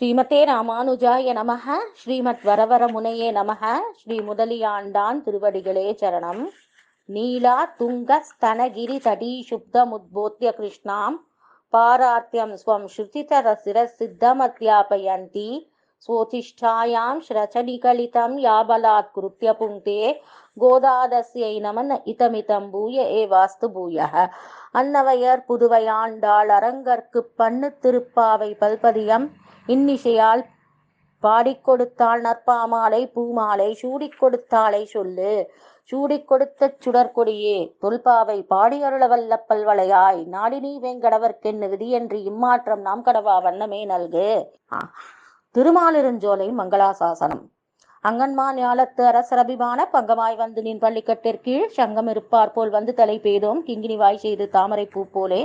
ஸ்ரீமதே ராமானுஜாய நமக. ஸ்ரீமத் வரவர முனையே நமக. ஸ்ரீ முதலியாண்டான் திருவடிகளே சரணம். நீலா துங்க ஸ்தனகிரி தடி சுப்த முத்போத்திய கிருஷ்ணாம். பாரார்த்தியம் ஸ்வம் ஸ்ருதிதர சிர சித்தமத்யாபயந்தி ஸ்வோதிஷ்டாயாம் ஸ்ரச்சனிகலிதம் யாபலாத் கிருத்திய புங்கே கோதாதஸ்யை நமன் இதமிதம் பூய ஏ வாஸ்து பூயக. அன்னவையர் புதுவையாண்டாள் அரங்கற்கு பண்ணு திருப்பாவை பல்பதியம். இன்னிசையால் பாடிக் கொடுத்தாள் நற்பாமாலை பூமாலை சூடிக் கொடுத்தாளை சொல்லு. சூடிக் கொடுத்த சுடற்கொடியே தொல்பாவை பாடியருள அருளவல்ல பல்வளையாய் நாடினி வெங்கடவர்க்கென்னு விதியன்றி இம்மாற்றம் நாம் கடவா வண்ணமே நல்கு. திருமாலிருஞ்சோலை மங்களாசாசனம். அங்கன்மா ஞாலத்து அரசரபிமான பங்கமாய் வந்து நின் பள்ளிக்கட்டிற்கீழ் சங்கம் இருப்பார் போல் வந்து தலை பெய்தோம் கிங்கினி வாய் செய்து தாமரை பூ போலே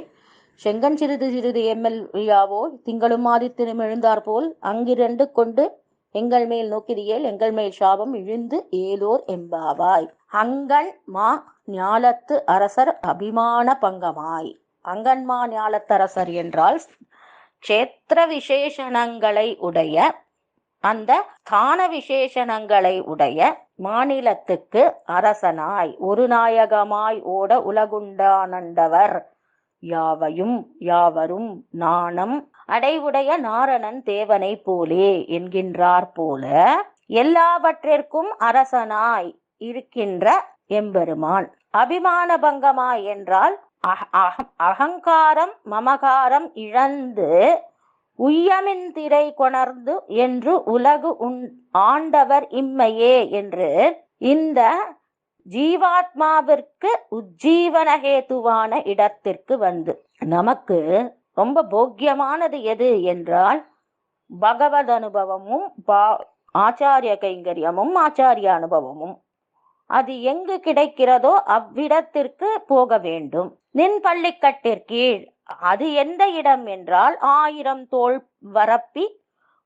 செங்கன் சிறிது சிறிது எம்எல் விழாவோ திங்களும் ஆதித்தினும் எழுந்தார் போல் அங்கிரண்டு கொண்டு எங்கள் மேல் நோக்கிறியேல் எங்கள் மேல் சாபம் இழுந்து ஏலோர் எம்பாவாய் அங்கன் மா ஞாலத்து அரசர் அபிமான பங்கமாய். அங்கன்மா ஞாலத்தரசர் என்றால் க்ஷேத்திர விசேஷணங்களை உடைய அந்த ஸ்தான விசேஷணங்களை உடைய மாநிலத்துக்கு அரசனாய் ஒரு நாயகமாய் ஓட உலகுண்டானண்டவர் யாவையும் யாவரும் நாணம் அடைவுடைய நாரணன் தேவனை போலே என்கின்றார் போல எல்லாவற்றிற்கும் அரசனாய் இருக்கின்ற எம்பெருமான். அபிமான பங்கமாய் என்றால் அஹ- அகங்காரம் மமகாரம் இழந்து உய்யமின் திரை கொணர்ந்து என்று உலகு உண் ஆண்டவர் இம்மையே என்று இந்த ஜீவாத்மாவிற்கு உஜ்ஜீவனஹேதுவான இடத்திற்கு வந்து. நமக்கு ரொம்ப போக்கியமானது எது என்றால் பகவத் அனுபவமும் பா- ஆச்சாரிய கைங்கரியமும் ஆச்சாரிய அனுபவமும். அது எங்கு கிடைக்கிறதோ அவ்விடத்திற்கு போக வேண்டும். நின் பள்ளிக்கட்டிற்கீழ் அது எந்த இடம் என்றால் ஆயிரம் தோள் வரப்பி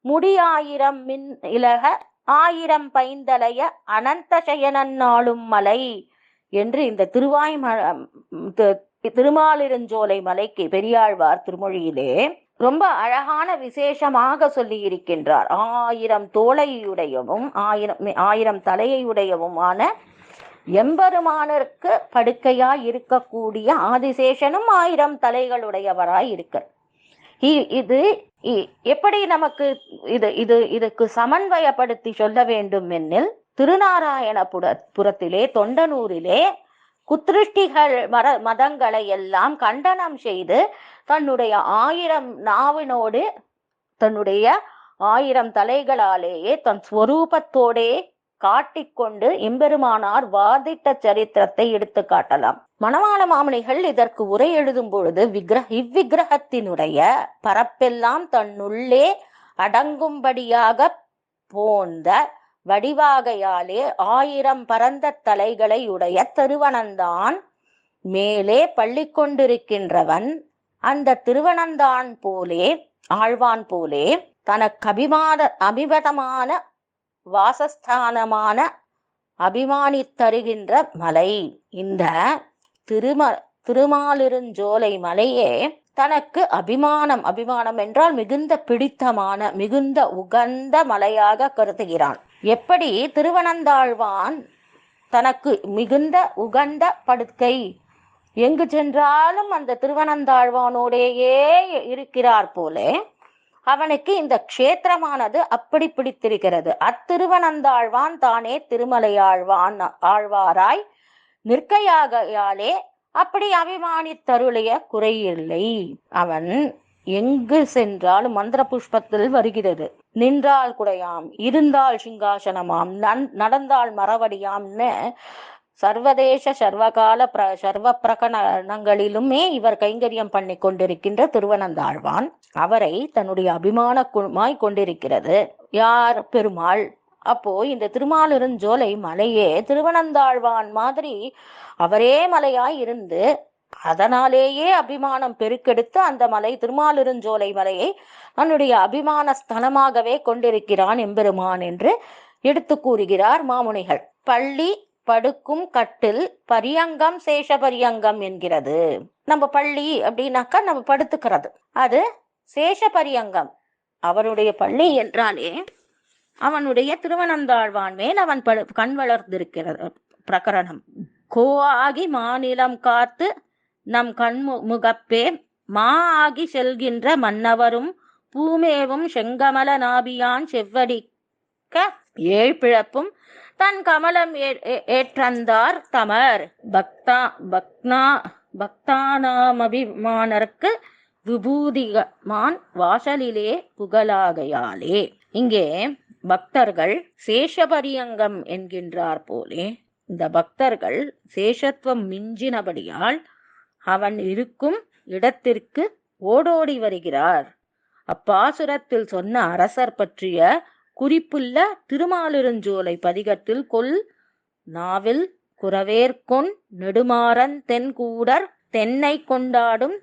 முடியாயிரம் மின் இலக ஆயிரம் பைந்தலைய அனந்த சயனன்னாளும் மலை என்று இந்த திருவாய் திருமாலிருஞ்சோலை மலைக்கு பெரியாழ்வார் திருமொழியிலே ரொம்ப அழகான விசேஷமாக சொல்லி இருக்கின்றார் ஆயிரம் தோலையுடையவும் ஆயிரம் ஆயிரம் தலையுடையவுமான எம்பெருமானருக்கு படுக்கையாய் இருக்கக்கூடிய ஆதிசேஷனும் ஆயிரம் தலைகளுடையவராய் இருக்க இது இ- எப்படி நமக்கு இது இது இதுக்கு சமன்வயப்படுத்தி சொல்ல வேண்டும் என்னில் திருநாராயணபுர புறத்திலே தொண்டனூரிலே குத்ருஷ்டிகள் மர மதங்களை எல்லாம் கண்டனம் செய்து தன்னுடைய ஆயிரம் நாவினோடு தன்னுடைய ஆயிரம் தலைகளாலேயே தன் ஸ்வரூபத்தோடே காட்டிக்கொண்டு எம்பெருமானார் வாதிட்ட சரித்திரத்தை எடுத்து காட்டலாம் மணவாள மாமணிகள் இதற்கு உரை எழுதும் பொழுது விக்கிர இவ்விக்கிரகத்தினுடைய பரப்பெல்லாம் தன்னுள்ளே அடங்கும்படியாக போந்த வடிவாகையாலே ஆயிரம் பரந்த தலைகளை உடைய திருவனந்தான் மேலே பள்ளி கொண்டிருக்கின்றவன். அந்த திருவனந்தான் போலே ஆழ்வான் போலே தனக்கு அபிமான அபிபதமான வாசஸ்தானமான அபிமானித்தருகின்ற மலை. இந்த திரும திருமாலிருஞ்சோலை மலையே தனக்கு அபிமானம் அபிமானம் என்றால் மிகுந்த பிடித்தமான மிகுந்த உகந்த மலையாக கருதுகிறான். எப்படி திருவனந்தாழ்வான் தனக்கு மிகுந்த உகந்த படுக்கை? எங்கு சென்றாலும் அந்த திருவனந்தாழ்வானோடேயே இருக்கிறார் போலே அவனுக்கு இந்த க்ஷேத்திரமானது அப்படி பிடித்திருக்கிறது. அத்திருவனந்தாழ்வான் தானே திருமலையாழ்வான் ஆழ்வாராய் நிற்கையாகையாலே அப்படி அபிமானித்தருளிய குறையில்லை. அவன் எங்கு சென்றாலும் மந்திர புஷ்பத்தில் வருகிறது. நின்றால் குடையாம் இருந்தால் சிங்காசனமாம் நன்- நடந்தால் மரவடியாம்னு சர்வதேச சர்வகால பிர சர்வ பிரகடனங்களிலுமே இவர் கைங்கரியம் பண்ணி கொண்டிருக்கின்ற திருவனந்தாழ்வான் அவரை தன்னுடைய அபிமான குமாய் கொண்டிருக்கிறது. யார்? பெருமாள். அப்போ இந்த திருமாலிருஞ்சோலை மலையே திருவனந்தாழ்வான் மாதிரி அவரே மலையாய் இருந்து அதனாலேயே அபிமானம் பெருக்கெடுத்து அந்த மலை திருமாலிருஞ்சோலை மலையை தன்னுடைய அபிமான ஸ்தலமாகவே கொண்டிருக்கிறான் எம்பெருமான் என்று எடுத்து கூறுகிறார் மாமுனிகள். பள்ளி படுக்கும் கட்டில் பரியங்கம் சேஷ பரியங்கம் என்கிறது. நம்ம பள்ளி அப்படின்னாக்கா நம்ம படுத்துக்கிறது. அது சேஷ பரியங்கம் அவருடைய பள்ளி என்றாலே அவனுடைய திருவனந்தாழ்வான் மேல் அவன் படு கண் வளர்ந்திருக்கிறது பிரகரணம். கோ ஆகி மாநிலம் காத்து நம் கண்மு முகப்பே மா ஆகி செல்கின்ற மன்னவரும் பூமேவும் செங்கமல நாபியான் செவ்வடிக்க ஏழ்பிழப்பும் தன் கமலம் ஏ- ஏற்றந்தார் தமர். பக்தா பக்னா பக்தானாமபிமானருக்கு விபூதிகமான் வாசலிலே புகழாகையாலே. இங்கே பக்தர்கள் சேஷபரியங்கம் என்கின்றார் போலே இந்த பக்தர்கள் சேஷத்துவம் மிஞ்சினபடியால் அவன் இருக்கும் இடத்திற்கு ஓடோடி வருகிறார். அப்பாசுரத்தில் சொன்ன அரசர் பற்றிய குறிப்புள்ள திருமாலிருஞ்சோலை பதிகத்தில் கொல் நாவில் குறவேற்கொன் நெடுமாறன் தென்கூடர் தென்னை கொண்டாடும்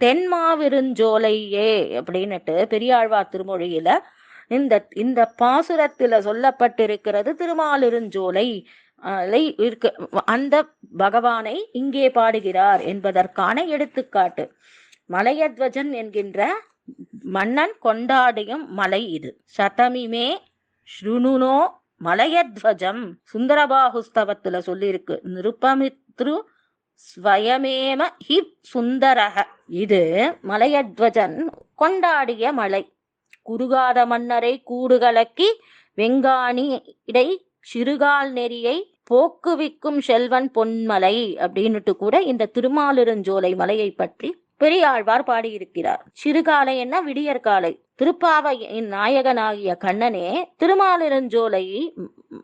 தென்மாவிருஞ்சோலையே அப்படின்னுட்டு பெரியாழ்வார் திருமொழியில இந்த இந்த பாசுரத்துல சொல்லப்பட்டிருக்கிறது திருமாலிருஞ்சோலை அலை அந்த பகவானை இங்கே பாடுகிறார் என்பதற்கான எடுத்துக்காட்டு. மலையத்வஜன் என்கின்ற மன்னன் கொண்டாடியும் மலை இது. சதமிமே ஸ்ருணுனோ மலையத்வஜம். சுந்தரபாகுஸ்தவத்துல சொல்லியிருக்கு. நிருப்பமித்ரு ஸ்வயமேம ஹி சுந்தரக. இது மலையத்வஜன் கொண்டாடிய மலை. குறுகாத மன்னரை கூடுகலக்கி வெங்காணி இடை சிறுகால் நெறியை போக்குவிக்கும் செல்வன் பொன்மலை அப்படின்னுட்டு கூட இந்த திருமாலிருஞ்சோலை மலையை பற்றி பெரியாழ்வார் பாடியிருக்கிறார். சிறுகாலை என்ன? விடியற்காலை திருப்பாவையின் நாயகனாகிய கண்ணனே திருமாலிருஞ்சோலை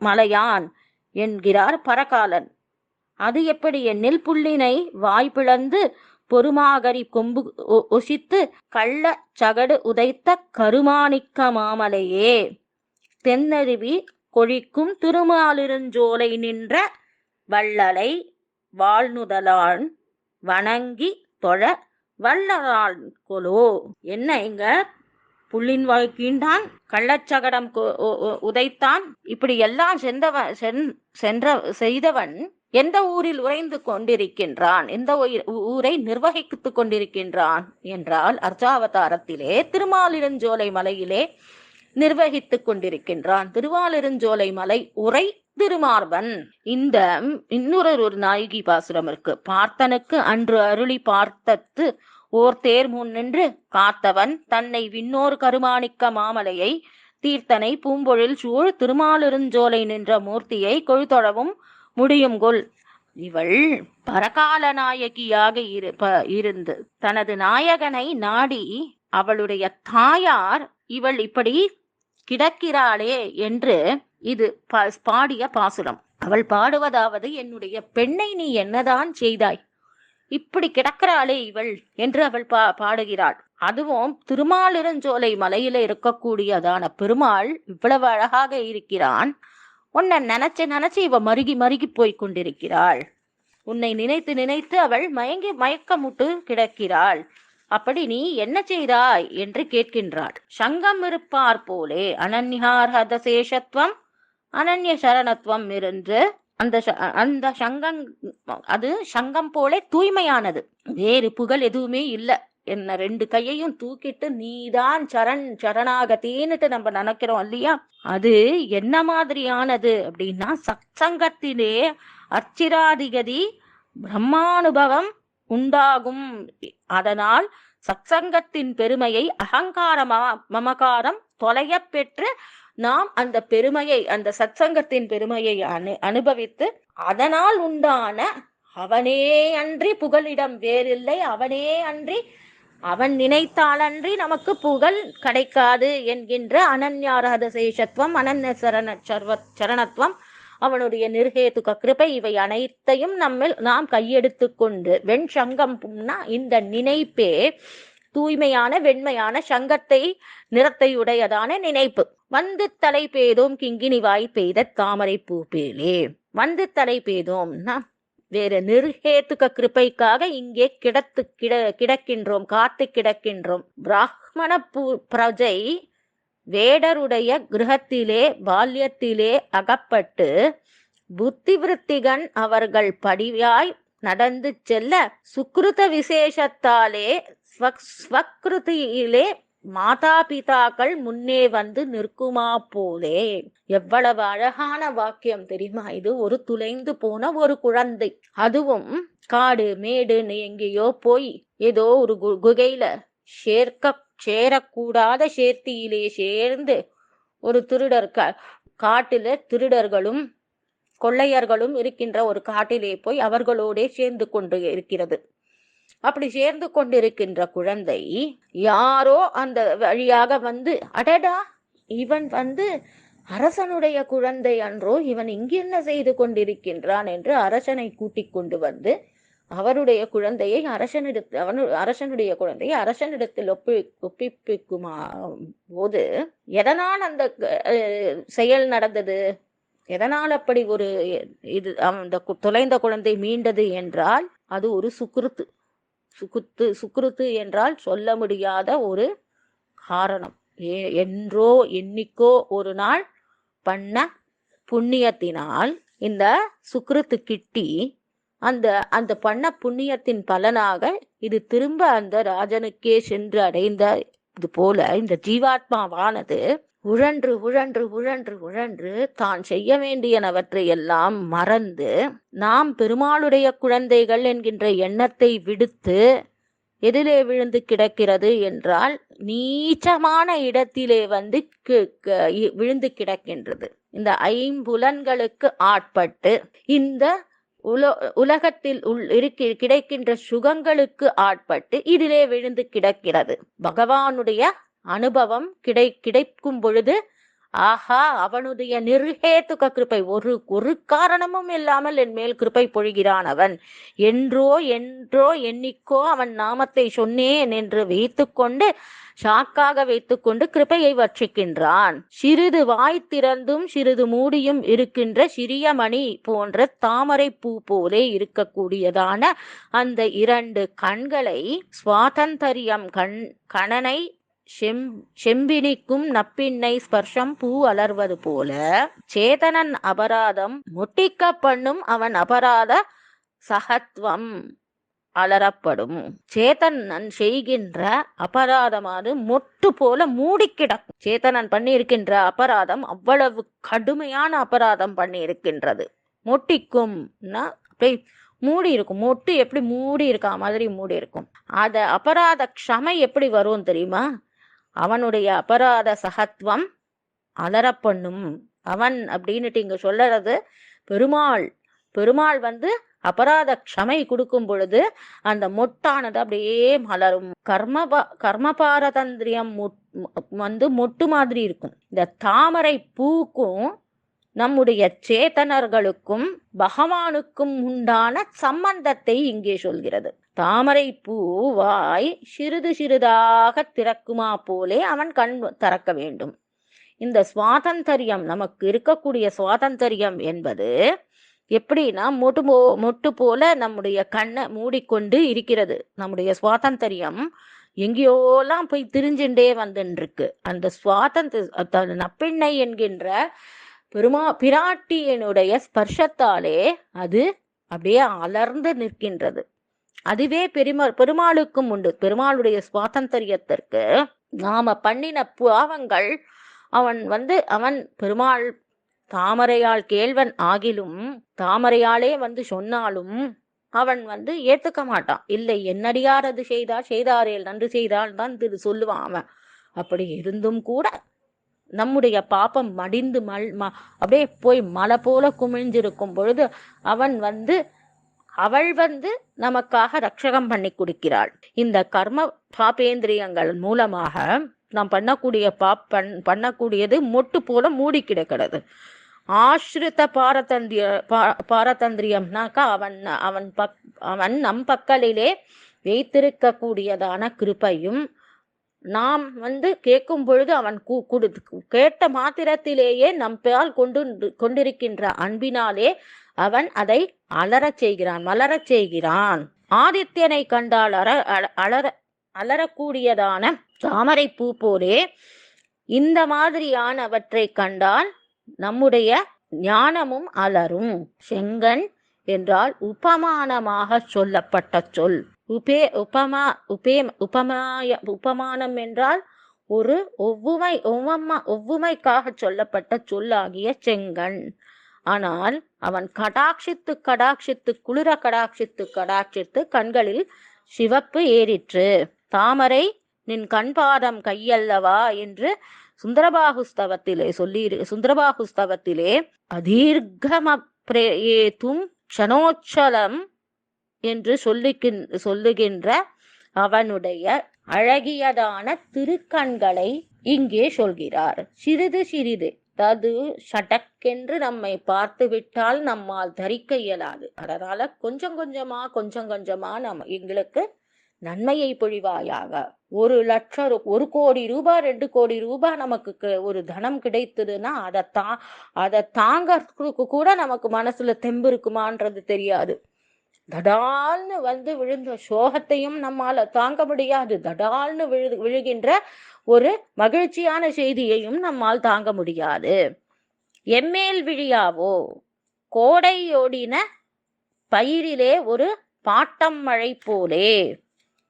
மலையான் என்கிறார் பரகாலன். அது எப்படி? என்னில் புள்ளினை வாய் பொறுமாகரி கொம்பு ஒ- ஒசித்து கள்ள சகடு உதைத்த கருமாணிக்க மாமலையே. தென்னருவி கொழிக்கும் திருமாலிருஞ்சோலை நின்ற வள்ளலை வாழ்நுதலான் வணங்கி தொழ வள்ளலான் கொலோ. என்ன இங்க? புள்ளின் வாய் கள்ளச்சகடம் கொ- உதைத்தான். இப்படி எல்லாம் சென்றவன் சென்- சென்ற செய்தவன் எந்த ஊரில் உறைந்து கொண்டிருக்கின்றான்? எந்த ஊரை நிர்வகித்துக் கொண்டிருக்கின்றான்? என்றால் அர்ஜாவதாரத்திலே திருமாலிருஞ்சோலை மலையிலே நிர்வகித்துக் கொண்டிருக்கின்றான். திருவாலிருஞ்சோலை மலை உரை திருமார்பன். இந்த இன்னொரு ஒரு நாயகி பாசுரம் இருக்கு. பார்த்தனுக்கு அன்று அருளி பார்த்தத்து ஓர் தேர் முன் நின்று காத்தவன் தன்னை விண்ணோர் கருமாணிக்க மாமலையை தீர்த்தனை பூம்பொழில் சூழ் திருமாலிருஞ்சோலை நின்ற மூர்த்தியை கொழுதொழவும் முடியும் கொல் இவள் பரகால நாயகியாக இரு ப- இருந்து தனது நாயகனை நாடி அவளுடைய தாயார் இவள் இப்படி கிடக்கிறாளே என்று இது பாடிய பாசுரம். அவள் பாடுவதாவது என்னுடைய பெண்ணை நீ என்னதான் செய்தாய்? இப்படி கிடக்கிறாளே இவள் என்று அவள் பா பாடுகிறாள். அதுவும் திருமாலிருஞ்சோலை மலையில இருக்கக்கூடியதான பெருமாள் இவ்வளவு அழகாக இருக்கிறான். உன்னை நினைச்சு நினைச்சு இவ மருகி மருகி போய் கொண்டிருக்கிறாள். உன்னை நினைத்து நினைத்து அவள் மயங்கி மயக்கமுட்டு கிடக்கிறாள். அப்படி நீ என்ன செய்தாய்? என்று கேட்கின்றாள். சங்கம் இருப்பார் போலே அனன்யார் ஹதசேஷத்துவம் அனன்ய சரணத்துவம் இருந்து அந்த ச- அந்த சங்கம் அது சங்கம் போலே தூய்மையானது. வேறு புகழ் எதுவுமே இல்லை. என்ன ரெண்டு கையையும் தூக்கிட்டு நீதான் சரண் சரணாகத்தேன்னுட்டு நம்ம நினைக்கிறோம் இல்லையா? அது என்ன மாதிரியானது அப்படின்னா சத்சங்கத்திலே அர்ச்சிராதிகதி பிரம்மானுபவம் உண்டாகும். அதனால் சத்சங்கத்தின் பெருமையை அகங்காரமா மமகாரம் தொலைய பெற்று நாம் அந்த பெருமையை அந்த சத்சங்கத்தின் பெருமையை அனு அனுபவித்து அதனால் உண்டான அவனே அன்றி புகலிடம் வேறில்லை அவனே அன்றி அவன் நினைத்தாலன்றி நமக்கு புகழ் கிடைக்காது என்கின்ற அனன்யாரத சேஷத்துவம் அனன்ய சரண சர்வ சரணத்துவம் அவனுடைய நிர்ஹேதுக கிருபை இவை அனைத்தையும் நம்மில் நாம் கையெடுத்து கொண்டு வெண் சங்கம்னா இந்த நினைப்பே தூய்மையான வெண்மையான சங்கத்தை நிறத்தையுடையதான நினைப்பு. வந்து தலை பேதோம் கிங்கினி வாய் பெய்த தாமரை பூ பேலே. வந்து தலை பேதோம்னா வேற நிர்ஹேத்துக கிருப்பைக்காக இங்கே கிடத்து கிட கிடக்கின்றோம் காத்து கிடக்கின்றோம். பிராமண பூ பிரஜை வேடருடைய கிரகத்திலே பால்யத்திலே அகப்பட்டு புத்திவிருத்திகன் அவர்கள் படியாய் நடந்து செல்ல சுக்ருத விசேஷத்தாலே ஸ்வக்- ஸ்வக்ருதியிலே மாதா பிதாக்கள் முன்னே வந்து நிற்குமா போலே? எவ்வளவு அழகான வாக்கியம் தெரியுமா இது? ஒரு துளைந்து போன ஒரு குழந்தை. அதுவும் காடு மேடுன்னு எங்கேயோ போய் ஏதோ ஒரு கு- குகையில சேர்க்க சேரக்கூடாத சேர்த்தியிலே சேர்ந்து ஒரு திருடர் க காட்டுல திருடர்களும் கொள்ளையர்களும் இருக்கின்ற ஒரு காட்டிலே போய் அவர்களோடே சேர்ந்து கொண்டு இருக்கிறது. அப்படி சேர்ந்து கொண்டிருக்கின்ற குழந்தை யாரோ அந்த வழியாக வந்து அடடா இவன் வந்து அரசனுடைய குழந்தை அன்றோ இவன் இங்கு என்ன செய்து கொண்டிருக்கின்றான் என்று அரசனை கூட்டிக் கொண்டு வந்து அவருடைய குழந்தையை அரசனிடத்து அவனு அரசனுடைய குழந்தையை அரசனிடத்தில் ஒப்பி ஒப்பிப்பிக்குமா போது எதனால் அந்த செயல் நடந்தது? எதனால் அப்படி ஒரு இது அந்த தொலைந்த குழந்தை மீண்டது என்றால் அது ஒரு சுக்ருத்து சுகுத்து சுக்ருத்து என்றால் சொல்ல முடியாத ஒரு காரணம். ஏ- என்றோ என்னைக்கோ ஒரு நாள் பண்ண புண்ணியத்தினால் இந்த சுக்ருத்து கிட்டி அந்த அந்த பண்ண புண்ணியத்தின் பலனாக இது திரும்ப அந்த ராஜனுக்கே சென்று அடைந்த இது போல இந்த ஜீவாத்மாவானது உழன்று உழன்று உழன்று உழன்று தான் செய்ய வேண்டியனவற்றை எல்லாம் மறந்து நாம் பெருமாளுடைய குழந்தைகள் என்கின்ற எண்ணத்தை விடுத்து எதிலே விழுந்து கிடக்கிறது என்றால் நீச்சமான இடத்திலே வந்து கி- க- இ- விழுந்து கிடக்கின்றது. இந்த ஐம்புலன்களுக்கு ஆட்பட்டு இந்த உல உலகத்தில் உள் இருக்கி கிடைக்கின்ற சுகங்களுக்கு ஆட்பட்டு இதிலே விழுந்து கிடக்கிறது. பகவானுடைய அனுபவம் கிடை கிடைக்கும் பொழுது ஆஹா அவனுடைய நிர்ஹேத்துக கிருப்பை. ஒரு ஒரு காரணமும் இல்லாமல் என் மேல் கிருபை பொழிகிறான் அவன். என்றோ என்றோ எண்ணிக்கோ அவன் நாமத்தை சொன்னேன் என்று வைத்துக்கொண்டு ஷாக்காக வைத்துக்கொண்டு கிருப்பையை வர்ஷிக்கின்றான் சிறிது வாய் திறந்தும் சிறிது மூடியும் இருக்கின்ற சிறிய மணி போன்ற தாமரை பூ போலே இருக்கக்கூடியதான அந்த இரண்டு கண்களை சுவாதந்தரியம் கண் கணனை செம் செம்பினிக்கும் நப்பின்னை ஸ்பர்ஷம் பூ அலர்வது போல சேதனன் அபராதம் முட்டிக்க பண்ணும் அவன் அபராத சகத்வம் அலரப்படும். சேதனன் செய்கின்ற அபராதமானது மொட்டு போல மூடி கிடக்கும். சேதனன் பண்ணியிருக்கின்ற அபராதம் அவ்வளவு கடுமையான அபராதம் பண்ணி இருக்கின்றது மொட்டிக்கும்னா அப்படியே மூடி இருக்கும். மொட்டு எப்படி மூடி இருக்கா மாதிரி மூடி இருக்கும். அத அபராத க்ஷமை எப்படி வரும் தெரியுமா? அவனுடைய அபராத சகத்துவம் அலறப்பண்ணும். அவன் அப்படின்னுட்டு இங்க சொல்லறது பெருமாள். பெருமாள் வந்து அபராத க்ஷமை கொடுக்கும் பொழுது அந்த மொட்டானது அப்படியே மலரும். கர்ம கர்மபாரதந்திரியம் மொட்- வந்து மொட்டு மாதிரி இருக்கும். இந்த தாமரை பூக்கும் நம்முடைய சேத்தனர்களுக்கும் பகவானுக்கும் உண்டான சம்பந்தத்தை இங்கே சொல்கிறது. தாமரை பூவாய் சிறிது சிறிதாக திறக்குமா போலே அவன் கண் திறக்க வேண்டும். இந்த சுவாதந்தரியம் நமக்கு இருக்கக்கூடிய சுவாதந்தரியம் என்பது எப்படின்னா மொட்டு போ மொட்டு போல நம்முடைய கண்ணை மூடிக்கொண்டு இருக்கிறது. நம்முடைய சுவாதந்தரியம் எங்கேயோலாம் போய் திரிஞ்சுட்டே வந்துருக்கு அந்த சுவாதந்த நப்பெண்ணை என்கின்ற பெருமா பிராட்டியனுடைய ஸ்பர்ஷத்தாலே அது அப்படியே அலர்ந்து நிற்கின்றது. அதுவே பெருமா பெருமாளுக்கும் உண்டு. பெருமாளுடைய சுவாதந்தரியத்திற்கு நாம பண்ணின பாவங்கள் அவன் வந்து அவன் பெருமாள் தாமரையால் கேள்வன் ஆகிலும் தாமரையாலே வந்து சொன்னாலும் அவன் வந்து ஏத்துக்க மாட்டான். இல்லை என்னடியார் அது செய்தார் செய்தாரேல் நன்று செய்தால் தான் திரு சொல்லுவான் அவன். அப்படி இருந்தும் கூட நம்முடைய பாப்பம் மடிந்து மல் ம- அப்படியே போய் மலை போல குமிழ்ந்திருக்கும் பொழுது அவன் வந்து அவள் வந்து நமக்காக ரட்சகம் பண்ணி கொடுக்கிறாள். இந்த கர்ம பாபேந்திரியங்கள் மூலமாக நாம் பண்ணக்கூடிய பாப் பண் பண்ணக்கூடியது மொட்டு போல மூடி கிடக்கிறது. ஆஸ்ரித பாரதந்திரிய பா- பாரதந்திரியம்னாக்கா அவன் அவன் பக் அவன் நம் பக்கலிலே வைத்திருக்கக்கூடியதான கிருபையும் நாம் வந்து கேட்கும் பொழுது அவன் கு குடு கேட்ட மாத்திரத்திலேயே நம்பால் கொண்டு கொண்டிருக்கின்ற அன்பினாலே அவன் அதை அலறச் செய்கிறான் மலரச் செய்கிறான். ஆதித்யனை கண்டால் அற அல- அலற அலறக்கூடியதான தாமரை பூ போலே இந்த மாதிரியானவற்றை கண்டால் நம்முடைய ஞானமும் அலரும் செங்கன் என்றால் உபமானமாக சொல்லப்பட்ட சொல். உபே உபமா உபே உபமாய உபமானம் என்றால் ஒரு ஒவ்வுமை ஒவ்வம்மா ஒவ்வுமைக்காக சொல்லப்பட்ட சொல்லாகிய செங்கண். ஆனால் அவன் கடாட்சித்து கடாட்சித்து குளிர கடாட்சித்து கடாட்சித்து கண்களில் சிவப்பு ஏறிற்று. தாமரை நின் கண்பாதம் கையல்லவா என்று சுந்தரபாகுஸ்தவத்திலே சொல்லி சுந்தரபாகுஸ்தவத்திலே அதீர்கம பிரேத்தும் க்ஷணோச்சலம் என்று சொல்லுகின் சொல்லுகின்ற அவனுடைய அழகியதான திருக்கண்களை இங்கே சொல்கிறார். சிறிது சிறிது. தது சடக்கென்று நம்மை பார்த்து விட்டால் நம்மால் தரிக்க இயலாது. அதனால கொஞ்சம் கொஞ்சமா கொஞ்சம் கொஞ்சமா நம்ம எங்களுக்கு நன்மையை பொழிவாயாக. ஒரு லட்சம் ஒரு கோடி ரூபாய் ரெண்டு கோடி ரூபாய் நமக்கு ஒரு தனம் கிடைத்ததுன்னா அதை தா அதை தாங்கறதுக்கு கூட நமக்கு மனசுல தெம்பு இருக்குமான்றது தெரியாது. தடால்னு வந்து விழுந்த சோகத்தையும் நம்மால தாங்க முடியாது. தடால்னு விழு விழுகின்ற ஒரு மகிழ்ச்சியான செய்தியையும் நம்மால் தாங்க முடியாது. எம்மேல் விழியாவோ? கோடையோடின பயிரிலே ஒரு பாட்டம் மழை போலே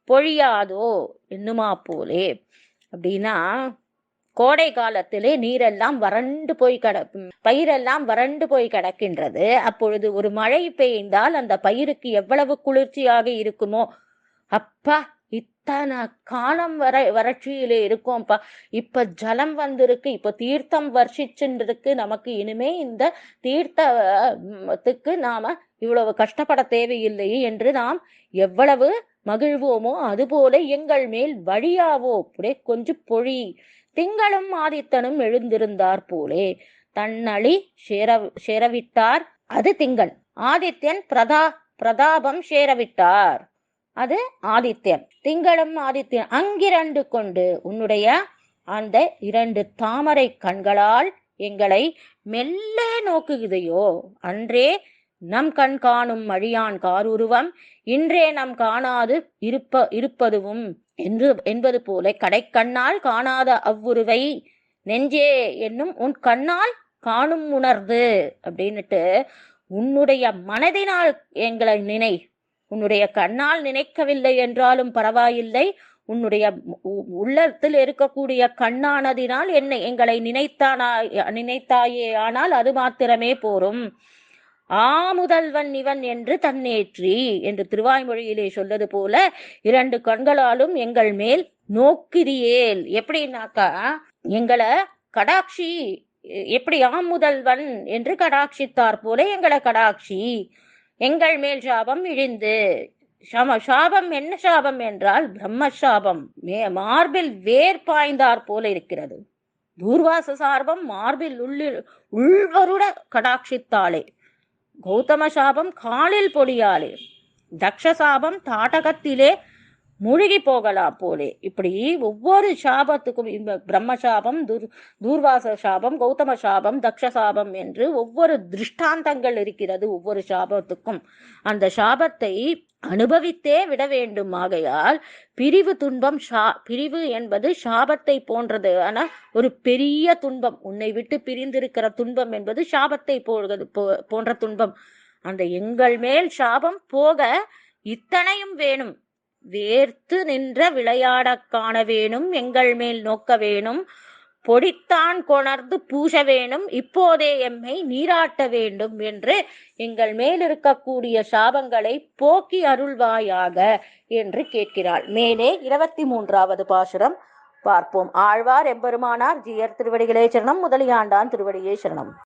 பொழியாதோ? என்னுமா போலே? அப்படின்னா கோடை காலத்திலே நீரெல்லாம் வறண்டு போய் கட பயிரெல்லாம் வறண்டு போய் கிடக்கின்றது. அப்பொழுது ஒரு மழை பெய்ந்தால் அந்த பயிருக்கு எவ்வளவு குளிர்ச்சியாக இருக்குமோ? அப்பா இத்தனை காலம் வர வறட்சியிலே இருக்கோம்ப்பா. இப்ப ஜலம் வந்திருக்கு இப்ப தீர்த்தம் வர்ஷிச்சுருக்கு நமக்கு இனிமே இந்த தீர்த்தத்துக்கு நாம இவ்வளவு கஷ்டப்பட தேவையில்லை என்று நாம் எவ்வளவு மகிழ்வோமோ அதுபோல எங்கள் மேல் வழியாவோ அப்படியே கொஞ்சம் பொழி திங்களும் ஆதித்தனும் எழுந்திருந்தார் போலே. தன்னழி சேர சேரவிட்டார். அது திங்கள். ஆதித்யன் பிரதா பிரதாபம் சேரவிட்டார். அது ஆதித்யன். திங்களும் ஆதித்யன். அங்கிரண்டு கொண்டு உன்னுடைய அந்த இரண்டு தாமரை கண்களால் எங்களை மெல்ல நோக்குகிதையோ? அன்றே நம் கண் காணும் மழியான் காருருவம். இன்றே நம் காணாது இருப்ப இருப்பதுவும் என்று என்பது போல கடைக்கண்ணால் காணாத அவ்வுருவை நெஞ்சே என்னும் உன் கண்ணால் காணும் உணர்வு அப்படின்னுட்டு உன்னுடைய மனதினால் எங்களை நினை உன்னுடைய கண்ணால் நினைக்கவில்லை என்றாலும் பரவாயில்லை உன்னுடைய உள்ளத்தில் இருக்கக்கூடிய கண்ணானதினால் என்னை எங்களை நினைத்தானா நினைத்தாயே ஆனால் அது மாத்திரமே போரும். ஆ முதல்வன் இவன் என்று தன்னேற்றி என்று திருவாய்மொழியிலே சொல்வது போல இரண்டு கண்களாலும் எங்கள் மேல் நோக்கிறியேல் எப்படின்னாக்கா எங்களை கடாட்சி எப்படி ஆம் முதல்வன் என்று கடாட்சித்தார் போல எங்களை கடாட்சி. எங்கள் மேல் சாபம் இழிந்து. சம சாபம் என்ன சாபம் என்றால் பிரம்ம சாபம் மே மார்பில் வேர் பாய்ந்தார் போல இருக்கிறது. தூர்வாச சார்பம் மார்பில் உள்ளில் உள்வருட கடாட்சித்தாளே கௌதம சாபம் காலில் பொடியாலே தக்ஷசாபம் தாட்டகத்திலே மூழ்கி போகலாம் போலே. இப்படி ஒவ்வொரு சாபத்துக்கும் இந்த பிரம்ம சாபம் துர் தூர்வாச சாபம் கௌதம சாபம் தக்ஷ சாபம் என்று ஒவ்வொரு திருஷ்டாந்தங்கள் இருக்கிறது ஒவ்வொரு சாபத்துக்கும். அந்த சாபத்தை அனுபவித்தே விட வேண்டும். ஆகையால் பிரிவு துன்பம் ஷா பிரிவு என்பது சாபத்தை போன்றது ஆனால் ஒரு பெரிய துன்பம் உன்னை விட்டு பிரிந்திருக்கிற துன்பம் என்பது சாபத்தை போகிறது போன்ற துன்பம். அந்த எங்கள் மேல் சாபம் போக இத்தனையும் வேணும். வேர்த்து நின்ற விளையாடக் காண வேணும் எங்கள் மேல் நோக்க வேணும் பொடித்தான் கொணர்ந்து பூச வேணும் இப்போதே எம்மை நீராட்ட வேண்டும் என்று எங்கள் மேல் இருக்கக்கூடிய சாபங்களை போக்கி அருள்வாயாக என்று கேட்கிறாள். மேலே இருபத்தி மூன்றாவது பாசுரம். பார்ப்போம். ஆழ்வார் எம்பெருமானார் ஜியர் திருவடிகளே சரணம். முதலியாண்டான் திருவடியே சரணம்.